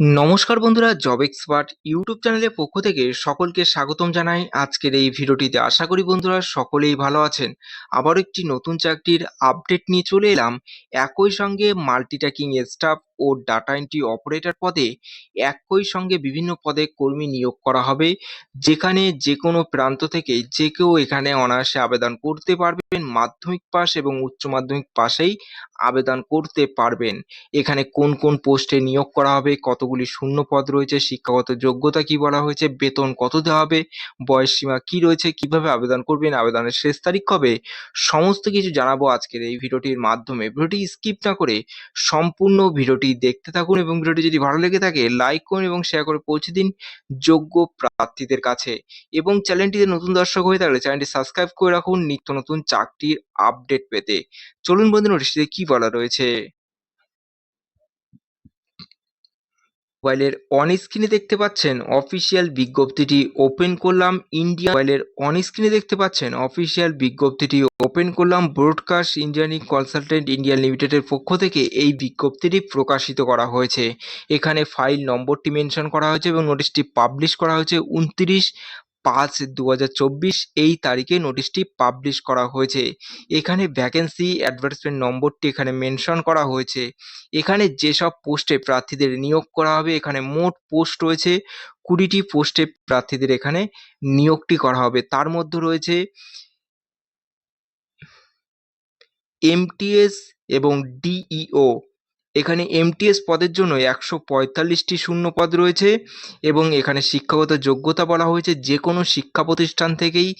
নমস্কার বন্ধুরা job expert YouTube চ্যানেলের পক্ষ থেকে সকলকে স্বাগতম জানাই আজকের এই ভিডিওটিতে। আশা করি বন্ধুরা সকলেই ভালো আছেন। আবার একটি নতুন চাকরির আপডেট নিয়ে চলে এলাম। একই সঙ্গে মাল্টিটাকিং স্টাফ ও ডাটা এন্ট্রি অপারেটর পদে একই সঙ্গে বিভিন্ন পদে কর্মী নিয়োগ করা হবে, যেখানে যে কোনো প্রান্ত থেকে যে কেউ এখানে অনায়াসে আবেদন করতে পারবেন, মাধ্যমিক পাস এবং উচ্চ মাধ্যমিক পাশেই আবেদন করতে পারবেন। এখানে কোন কোন পোস্টে নিয়োগ করা হবে, কতগুলি শূন্য পদ রয়েছে, শিক্ষাগত যোগ্যতা কি বলা হয়েছে, বেতন কত দেওয়া হবে, বয়স সীমা কি রয়েছে, কীভাবে আবেদন করবেন, আবেদনের শেষ তারিখ কবে, সমস্ত কিছু জানাব আজকের এই ভিডিওটির মাধ্যমে। ভিডিওটি স্কিপ না করে সম্পূর্ণ ভিডিওটি দেখতে থাকুন এবং ভিডিওটি যদি ভালো লেগে থাকে লাইক করুন এবং শেয়ার করে পৌঁছে দিন যোগ্য প্রার্থীদের কাছে। এবং চ্যানেলটিতে নতুন দর্শক হয়ে থাকলে চ্যানেলটি সাবস্ক্রাইব করে রাখুন নিত্য নতুন চাকরির আপডেট পেতে। চলুন বন্ধু নোটিশটিতে কি বলা রয়েছে? মোবাইলের অন স্ক্রিনে দেখতে পাচ্ছেন অফিসিয়াল বিজ্ঞপ্তিটি ওপেন করলাম। ইন্ডিয়া মোবাইলের অন স্ক্রিনে দেখতে পাচ্ছেন অফিসিয়াল বিজ্ঞপ্তিটি ওপেন করলাম। ব্রডকাস্ট ইঞ্জিনিয়ারিং কনসালটেন্ট ইন্ডিয়া লিমিটেডের পক্ষ থেকে এই বিজ্ঞপ্তিটি প্রকাশিত করা হয়েছে। এখানে ফাইল নম্বরটি মেনশন করা হয়েছে এবং নোটিশটি পাবলিশ করা হয়েছে। উনত্রিশ পাঁচ দু এই তারিখে নোটিশটি পাবলিশ করা হয়েছে। এখানে ভ্যাকেন্সি অ্যাডভার্টাইজমেন্ট নম্বরটি এখানে মেনশন করা হয়েছে। এখানে যেসব পোস্টে প্রার্থীদের নিয়োগ করা হবে, এখানে মোট পোস্ট রয়েছে, কুড়িটি পোস্টে প্রার্থীদের এখানে নিয়োগটি করা হবে। তার মধ্যে রয়েছে এমটিএস এবং ডিইও এখানে এমটিএস পদের জন্য একশো পঁয়তাল্লিশটি শূন্য পদ রয়েছে এবং এখানে শিক্ষাগত যোগ্যতা বলা হয়েছে যে কোনো শিক্ষা প্রতিষ্ঠান থেকেই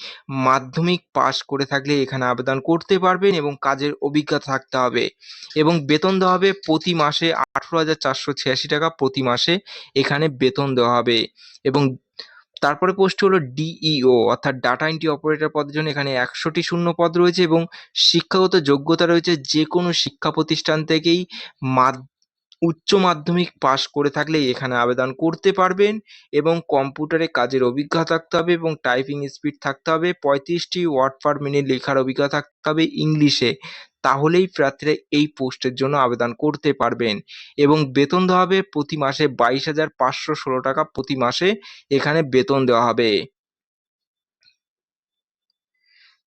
মাধ্যমিক পাস করে থাকলে এখানে আবেদন করতে পারবেন এবং কাজের অভিজ্ঞতা থাকতে হবে। এবং বেতন দেওয়া হবে প্রতি মাসে আঠেরো হাজার চারশো ছিয়াশি টাকা প্রতি মাসে এখানে বেতন দেওয়া হবে। এবং তারপরে পোস্ট হলো ডিইও অর্থাৎ ডাটা এন্ট্রি অপারেটর পদের জন্য এখানে একশোটি শূন্য পদ রয়েছে এবং শিক্ষাগত যোগ্যতা রয়েছে যে কোনো শিক্ষা প্রতিষ্ঠান থেকেই মাদ উচ্চ মাধ্যমিক পাশ করে থাকলে এখানে আবেদন করতে পারবেন এবং কম্পিউটারে কাজের অভিজ্ঞতা থাকতে হবে এবং টাইপিং স্পিড থাকতে হবে, পঁয়ত্রিশটি ওয়ার্ড পার মিনিট লেখার অভিজ্ঞতা থাকতে হবে ইংলিশে। তাহলেই প্রার্থীরা এই পোস্টের জন্য আবেদন করতে পারবেন। এবং বেতন দেওয়া হবে প্রতি মাসে বাইশ হাজার পাঁচশো ষোলো টাকা প্রতি মাসে এখানে বেতন দেওয়া হবে।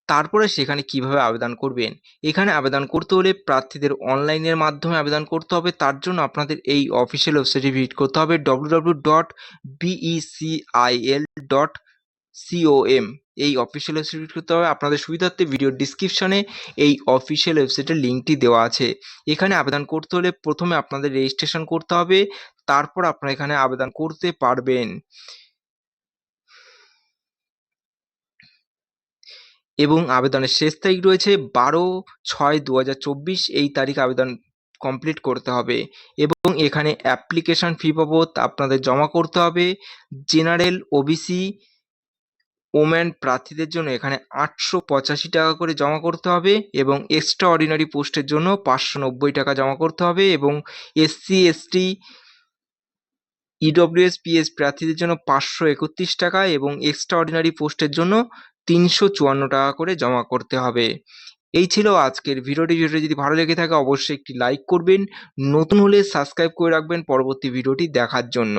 তারপরে সেখানে কীভাবে আবেদন করবেন? এখানে আবেদন করতে হলে প্রার্থীদের অনলাইনের মাধ্যমে আবেদন করতে হবে। তার জন্য আপনাদের এই অফিসিয়াল ওয়েবসাইটে ভিজিট করতে হবে W dot B E C I L dot C O M এই অফিসিয়াল ওয়েবসাইট করতে হবে। আপনাদের সুবিধার্থে ভিডিও ডিসক্রিপশনে এই অফিসিয়াল ওয়েবসাইটের লিঙ্কটি দেওয়া আছে। এখানে আবেদন করতে হলে প্রথমে আপনাদের রেজিস্ট্রেশন করতে হবে, তারপর আপনারা এখানে আবেদন করতে পারবেন। এবং আবেদনের শেষ তারিখ রয়েছে বারো ছয় দু এই তারিখ আবেদন কমপ্লিট করতে হবে। এবং এখানে অ্যাপ্লিকেশন ফি বাবদ আপনাদের জমা করতে হবে। জেনারেল ওবিসি ওম্যান প্রার্থীদের জন্য এখানে আটশো পঁচাশি টাকা করে জমা করতে হবে এবং এক্সট্রা অর্ডিনারি পোস্টের জন্য পাঁচশো নব্বই টাকা জমা করতে হবে এবং এসসি এসটি ইডব্লিউএস পিএস প্রার্থীদের জন্য পাঁচশো একত্রিশ টাকা এবং এক্সট্রা অর্ডিনারি পোস্টের জন্য তিনশো চুয়ান্ন টাকা করে জমা করতে হবে। এই ছিল আজকের ভিডিওটি। ভিডিওটি যদি ভালো লেগে থাকে, অবশ্যই একটি লাইক করবেন। নতুন হলে সাবস্ক্রাইব করে রাখবেন। পরবর্তী ভিডিওটি দেখার জন্য।